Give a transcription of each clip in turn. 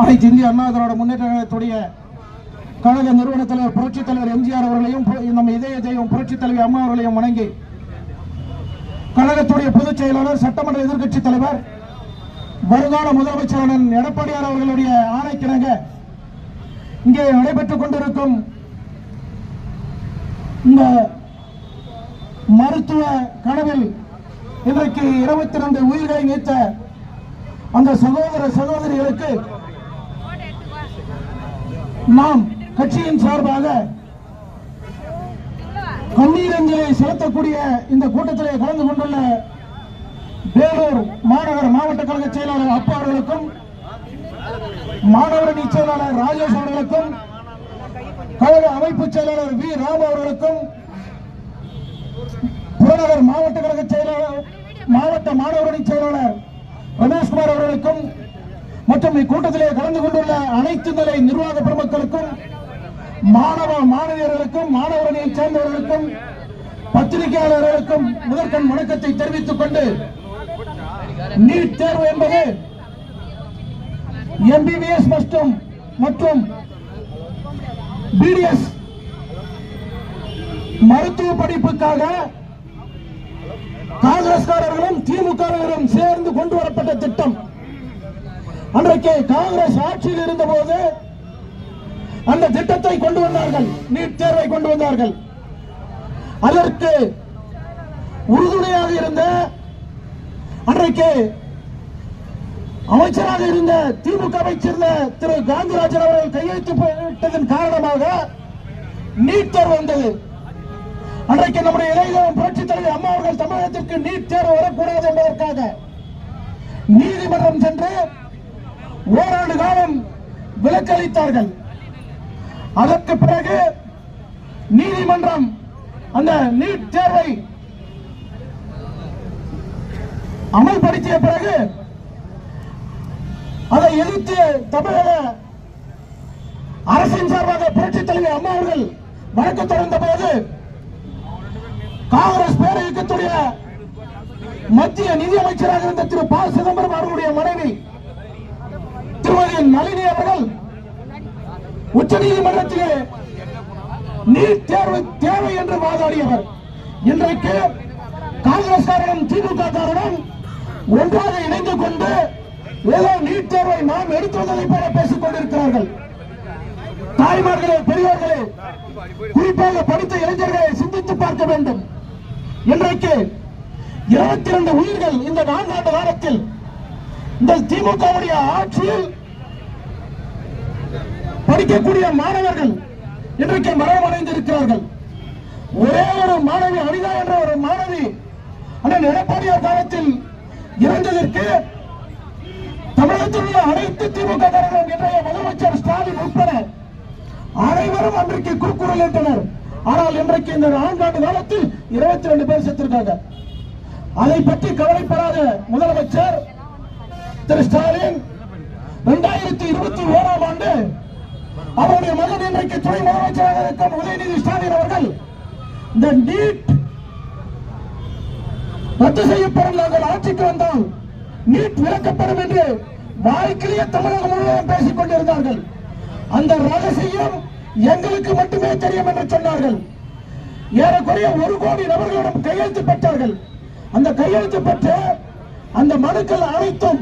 அனைத்து இந்திய அண்ணா திராவிட முன்னேற்ற கழகத்துடைய கழக நிறுவன தலைவர் புரட்சித் தலைவர் எம்ஜிஆர் அவர்களையும் நம்ம இதய தெய்வம் புரட்சித் தலைவி அம்மா அவர்களையும் வணங்கி கழகத்துடைய பொதுச் செயலாளர் சட்டமன்ற எதிர்க்கட்சி தலைவர் வருங்கால முதலமைச்சர் எடப்பாடியார் அவர்களுடைய ஆணைக்கிணங்க இங்கே நடைபெற்றுக் கொண்டிருக்கும் இந்த மருத்துவ கனவில் இன்றைக்கு இருபத்தி ரெண்டு உயிர்களை நீத்த அந்த சகோதர சகோதரிகளுக்கு நாம் கட்சியின் சார்பாக கண்ணீர் அஞ்சலி செலுத்தக்கூடிய இந்த கூட்டத்திலே கலந்து கொண்டுள்ள வேலூர் மாநகர மாவட்ட கழக செயலாளர் அப்பா அவர்களுக்கும் மாணவரணி செயலாளர் ராஜேஷ் அவர்களுக்கும் கழக அமைப்பு செயலாளர் வி. ராம் அவர்களுக்கும் புறநகர் மாவட்ட கழக செயலாளர் மாவட்ட மாணவரணி செயலாளர் ரமேஷ்குமார் அவர்களுக்கும் மற்றும் இக்கூட்டத்திலே கலந்து கொண்டுள்ள அனைத்து நிலை நிர்வாக பெருமக்களுக்கும் மாணவ மாணவியர்களுக்கும் மாணவரணியை சேர்ந்தவர்களுக்கும் பத்திரிகையாளர்களுக்கும் முதற்கண் வணக்கத்தை தெரிவித்துக் கொண்டு நீட் தேர்வு என்பது எம்பிபிஎஸ் மற்றும் மற்றும் பிடிஎஸ் மருத்துவ படிப்புக்காக காங்கிரஸ்காரர்களும் திமுகவினரும் சேர்ந்து கொண்டு வரப்பட்ட திட்டம். அன்றைக்கு காங்கிரஸ் ஆட்சியில் இருந்தபோது அந்த திட்டத்தை கொண்டு வந்தார்கள் நீட் தேர்வை கொண்டு வந்தார்கள். அதற்கு உறுதுணையாக இருந்த அன்றைக்கு அமைச்சராக இருந்த திமுக அமைச்சர் திரு காந்திராஜன் அவர்கள் கையெழுத்து விட்டதன் காரணமாக நீட் தேர்வு வந்தது. அன்றைக்கு நம்முடைய இளைஞர் புரட்சி தலைவர் அம்மா அவர்கள் தமிழகத்திற்கு நீட் தேர்வு வரக்கூடாது என்பதற்காக நீதிமன்றம் சென்று ஓராண்டு காலம் விலக்களித்தார்கள். அதற்கு பிறகு நீதிமன்றம் அந்த நீட் தேர்வை அமல்படுத்திய பிறகு அதை எதிர்த்து தமிழக அரசின் சார்பாக புரட்சி தலைவர் அம்மா அவர்கள் வழக்கு தொடர்ந்த போது காங்கிரஸ் பேர இயக்கத்துடைய மத்திய நிதியமைச்சராக இருந்த திரு ப சிதம்பரம் அவர்களுடைய மனைவி திருமதி நளினி அவர்கள் உச்ச நீதிமன்றத்திலே நீட் தேர்வு தேவை என்று வாதாடியவர். இன்றைக்கு காங்கிரஸ்காரனும் திமுக காரனும் ஒன்றாக இணைந்து கொண்டு ஏதோ நீட் தேர்வை நாம் எடுத்துவதை போல பேசிக் கொண்டிருக்கிறார்கள். தாய்மார்களே பெரியவர்களே குறிப்பாக படித்த இளைஞர்களை சிந்தித்து பார்க்க வேண்டும். இன்றைக்கு இருபத்தி இரண்டு உயிர்கள் இந்த நான்காண்டு காலத்தில் இந்த திமுகவுடைய ஆட்சியில் படிக்கக்கூடிய மாணவர்கள் இன்றைக்கு மரணமடைந்து இருக்கிறார்கள் ஒரே ஒரு மாணவி அனிதா என்ற ஒரு மாணவி அண்ணன் எடப்பாடியார் காலத்தில் இறந்ததற்கு தமிழகத்தில் உள்ள அனைத்து திமுக காரர்களும் இன்றைய முதலமைச்சர் ஸ்டாலின் உட்பட அனைவரும் அன்றைக்கு கூக்குரல் இட்டனர் ஆனால் இன்றைக்கு இந்த நான்காண்டு காலத்தில் இருபத்தி ரெண்டு பேர் செத்திருக்காங்க. அதை பற்றி கவலைப்படாத முதலமைச்சர் திரு ஸ்டாலின் இரண்டாயிரத்தி இருபத்தி ஓராம் ஆண்டு அவருடைய மகன் இன்றைக்கு துணை முதலமைச்சராக இருக்கும் உதயநிதி ஸ்டாலின் அவர்கள் இந்த நீட் ரத்து செய்யப்படும் நாங்கள் ஆட்சிக்கு வந்தால் நீட் விலக்கப்படும் என்று வாழ்க்கையிலேயே தமிழகம் முழுவதும் பேசிக் கொண்டிருந்தார்கள். அந்த ரகசியம் எங்களுக்கு மட்டுமே தெரியும் என்று சொன்னார்கள். ஏறக்குறைய ஒரு கோடி நபர்களிடம் கையெழுத்து பெற்றார்கள். அந்த கையெழுத்து பெற்ற அந்த மனுக்கள் அனைத்தும்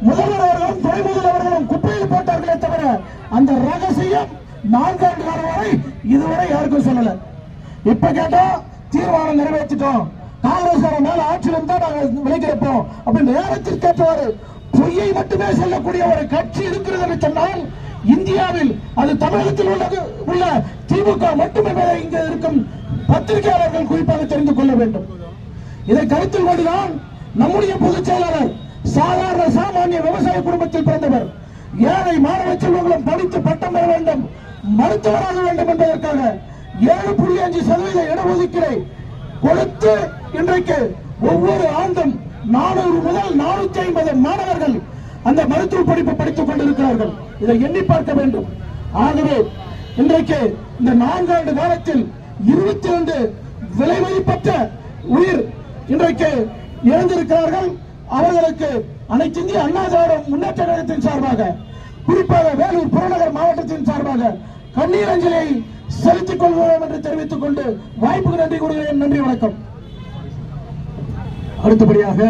முதல்வர் அவர்களும் துணை முதல்வர் அவர்களும் குப்பையில் போட்டார்களே தவிர அந்த ரகசியம் நான்காண்டு காலம் வரை இதுவரை யாருக்கும் சொல்லல. இப்ப கேட்டா தீர்மானம் நிறைவேற்றிட்டோம். காங்கிரஸ் மேல ஆட்சியில் இருந்தா நாங்க விலகிறப்போம் அப்படி நேரத்தில் கேட்டவாறு பொய்யை மட்டுமே சொல்லக்கூடிய ஒரு கட்சி இருக்கிறது என்று சொன்னால் இந்தியாவில் அது தமிழகத்தில் உள்ளது உள்ள திமுக மட்டுமே இங்க இருக்கும் பத்திரிகையாளர்கள் குறிப்பாக தெரிந்து கொள்ள வேண்டும். இதை கருத்தில் கொண்டுதான் நம்முடைய பொதுச் செயலாளர் சாதாரண சாமானிய விவசாய குடும்பத்தில் பிறந்தவர். ஏழை மாணவ செல்வங்களும் படித்து பட்டம் பெற வேண்டும் மருத்துவராக வேண்டும் என்பதற்காக ஏழு புள்ளி அஞ்சு சதவீத இடஒதுக்கீடை கொடுத்து இன்றைக்கு ஒவ்வொரு ஆண்டும் நானூறு முதல் நானூத்தி ஐம்பது மாணவர்கள் அந்த மருத்துவ படிப்பு படித்துக் கொண்டிருக்கிறார்கள். இதை எண்ணி பார்க்க வேண்டும். ஆகவே இன்றைக்கு இந்த நான்காண்டு காலத்தில் இருபத்தி ரெண்டு விலை மதிப்பற்ற உயிர் இன்றைக்கு இழந்திருக்கிறார்கள். அவர்களுக்கு அனைத்து இந்திய அண்ணா திராவிட முன்னேற்ற கழகத்தின் சார்பாக குறிப்பாக வேலூர் புறநகர் மாவட்டத்தின் சார்பாக கண்ணீர் அஞ்சலியை செலுத்திக் கொள்வோம் என்று தெரிவித்துக் கொண்டு வாய்ப்புக்கு நன்றி கூறுகிறேன். நன்றி வணக்கம். அடுத்தபடியாக